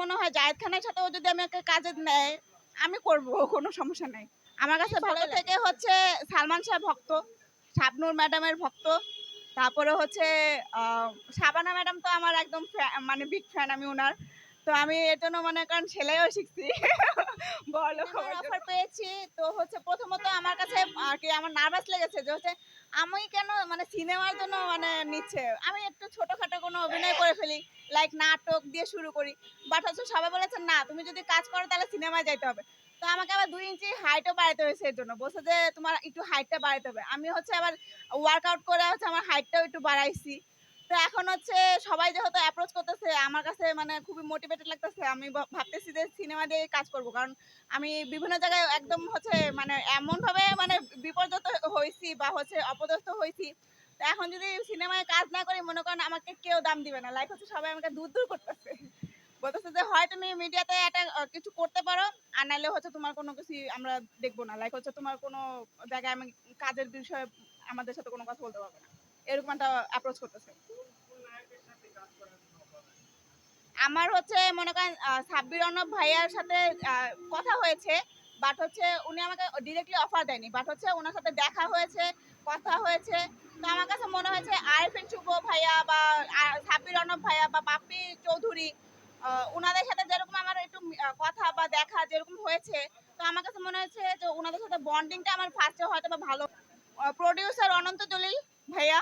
মনে হয় জায়েদ খানের সাথেও যদি আমাকে কাজে নেয় আমি করব কোনো সমস্যা নেই। আমার কাছে ভালো থেকে হচ্ছে সালমান শাহ ভক্ত শাবনুর ম্যাডামের ভক্ত তারপরে হচ্ছে শাবানা ম্যাডাম তো আমার একদম মানে বিগ ফ্যান আমি ওনার তো আমি এর জন্য মনে করেন সেলাইও শিখছি। বলো অফার পেয়েছি তো হচ্ছে প্রথমত আমার কাছে আর কি আমার নার্ভাস লেগেছে যে হচ্ছে আমি কেন মানে সিনেমার জন্য মানে নিচ্ছে? আমি একটু ছোটখাটো কোনো অভিনয় করে ফেলি। লাইক নাটক দিয়ে শুরু করি। বাট হচ্ছে সবাই বলেছে, না, তুমি যদি কাজ করো তাহলে সিনেমায় যাইতে হবে। তো আমাকে আবার দুই ইঞ্চি হাইটও বাড়াতে হয়েছে এর জন্য। বলছে যে, তোমার একটু হাইটটা বাড়াতে হবে। আমি হচ্ছে আবার ওয়ার্কআউট করে হচ্ছে আমার হাইটটাও একটু বাড়াইছি। তো এখন হচ্ছে সবাই যেহেতু অ্যাপ্রোচ করতেছে, আমার কাছে মানে খুবই মোটিভেটেড লাগতেছে। আমি ভাবতেছি যে সিনেমা দিয়ে কাজ করব। কারণ আমি বিভিন্ন জায়গায় একদম হচ্ছে মানে এমন ভাবে মানে বিপর্যত হয়েছি বা হচ্ছে অপদস্থ হয়েছি এখন যদি সিনেমায় কাজ না করি, মনে করেন আমাকে কেউ দাম দিবে না। লাইক হচ্ছে সবাই আমাকে দূর দূর করতেছে। বলতেছে যে, হয় তুমি মিডিয়াতে একটা কিছু করতে পারো, আর নাহলে হচ্ছে তোমার কোনো কিছু আমরা দেখব না। লাইক হচ্ছে তোমার কোনো জায়গায় আমি কাজের বিষয়ে আমাদের সাথে কোনো কথা বলতে পারবে না। এরকম একটা অ্যাপ্রোচ করতেছে। আমার হচ্ছে মনে করেন সাব্বির অর্ণব ভাইয়ার সাথে কথা হয়েছে। বাট হচ্ছে উনি আমাকে ডিরেক্টলি অফার দেয়নি। বাট হচ্ছে ওনার সাথে দেখা হয়েছে, কথা হয়েছে। তো আমার কাছে মনে হয়েছে আরিফিন শুভ ভাইয়া বা সাব্বির অর্ণব ভাইয়া বা বাপ্পি চৌধুরী ওনাদের সাথে যেরকম আমার একটু কথা বা দেখা যেরকম হয়েছে, তো আমার কাছে মনে হয়েছে যে ওনাদের সাথে বন্ডিংটা আমার ফার্স্টে হয়তো বা ভালো। প্রডিউসার অনন্ত জলিল ভাইয়া।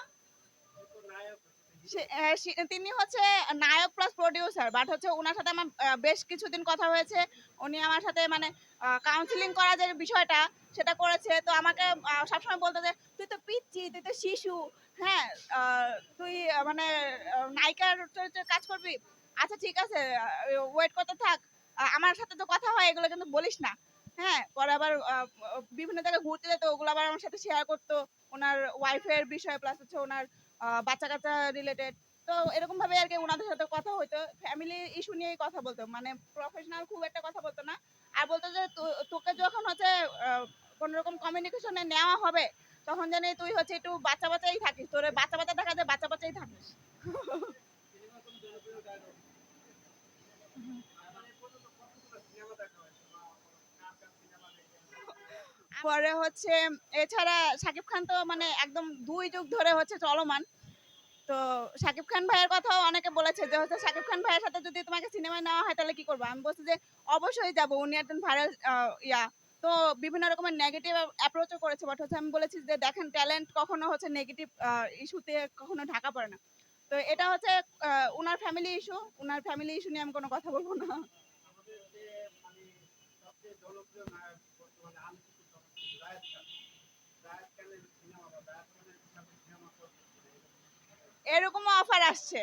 তিনি হচ্ছে নায়ক প্লাস প্রডিউসার বাট হচ্ছে ওনার সাথে আমার বেশ কিছুদিন কথা হয়েছে। উনি আমার সাথে মানে কাউন্সিলিং করা যে বিষয়টা, সেটা করেছে। তো আমাকে সবসময় বলতো যে, তুই তো পিচ্ছি, তুই তো শিশু হ্যাঁ তুই মানে নায়িকার চরিত্রে কাজ করবি? আচ্ছা ঠিক আছে ওয়েট করতে থাক। আমার সাথে তো কথা হয়, এগুলো কিন্তু বলিস না। হ্যাঁ পরে আবার বিভিন্ন জায়গায় ঘুরতে যেত, ওগুলো আবার আমার সাথে শেয়ার করতো। ওনার ওয়াইফের বিষয় প্লাস হচ্ছে ওনার বাচ্চা কাচ্চা রিলেটেড তো এরকম ভাবে আর কি ওনাদের সাথে কথা হইতো। ফ্যামিলি ইস্যু নিয়েই কথা বলতো। মানে প্রফেশনাল খুব একটা কথা বলতো না। আর বলতো যে তোকে যখন হচ্ছে কোন রকম কমিউনিকেশনে নেওয়া হবে, তখন জানি তুই হচ্ছে একটু বাচ্চা বাচ্চাই থাকিস। তোর বাচ্চা বাচ্চা দেখা যায় বাচ্চা বাচ্চাই থাকিস। পরে হচ্ছে, এছাড়া শাকিব খান তো মানে একদম দুই যুগ ধরে হচ্ছে চলমান। তো শাকিব খান ভাইয়ের কথাও অনেকে বলেছে যে হচ্ছে শাকিব খান ভাইয়ের সাথে যদি তোমাকে সিনেমায় নেওয়া হয় তাহলে কি করব? আমি বলছি যে অবশ্যই যাব। উনি একজন ভাইরাল ইয়া। তো বিভিন্ন রকমের নেগেটিভ অ্যাপ্রোচও করেছে বাট হচ্ছে আমি বলেছি যে দেখেন ট্যালেন্ট কখনো হচ্ছে নেগেটিভ ইস্যুতে কখনো ঢাকা পড়ে না। তো এটা হচ্ছে উনার ফ্যামিলি ইস্যু উনার ফ্যামিলি ইস্যু নিয়ে আমি কোনো কথা বলব না। এরকম অফার আসছে।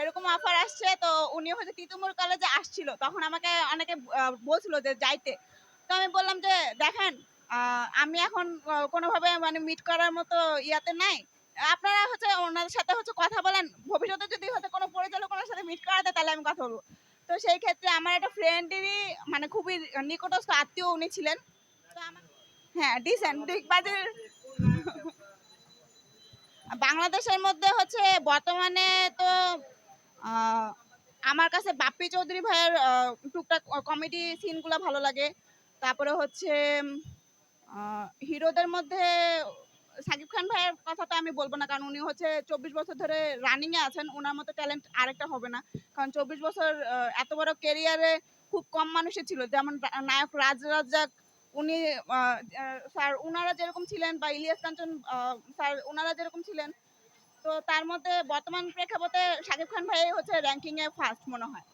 এরকম অফার আসছে, তো উনি হচ্ছে তিতুমুর কলেজে আসছিল। তখন আমাকে অনেকে বলছিল যে যাইতে। তো আমি বললাম যে, দেখেন আমি এখন কোনোভাবে মানে মিট করার মতো ইয়াতে নাই। আপনারা হচ্ছে ওনাদের সাথে হচ্ছে কথা বলেন। ভবিষ্যতে যদি হচ্ছে কোনো পরিচালকের সাথে মিট করাতে তাহলে আমি কথা বলব। তো সেই ক্ষেত্রে আমার একটা ফ্রেন্ডেরই মানে খুবই নিকটস্থ আত্মীয় উনি ছিলেন। তো আমার হ্যাঁ ডিসেন্ট ডিগবাজের বাংলাদেশের মধ্যে হচ্ছে বর্তমানে তো আমার কাছে বাপ্পি চৌধুরী ভাইয়ের টুকটাক কমেডি সিনগুলো ভালো লাগে। তারপরে হচ্ছে হিরোদের মধ্যে সাকিব খান ভাইয়ের কথা তো আমি বলব না কারণ উনি হচ্ছে চব্বিশ বছর ধরে রানিং এ আছেন ওনার মতো ট্যালেন্ট আরেকটা হবে না। কারণ চব্বিশ বছর এত বড় কেরিয়ারে খুব কম মানুষের ছিল। যেমন নায়ক রাজ রাজ্জাক উনি স্যার ওনারা যেরকম ছিলেন বা ইলিয়াস কাঞ্চন স্যার ওনারা যেরকম ছিলেন, তো তার মধ্যে বর্তমান প্রেক্ষাপটে শাকিব খান ভাই হচ্ছে র্যাঙ্কিংয়ে ফার্স্ট মনে হয়।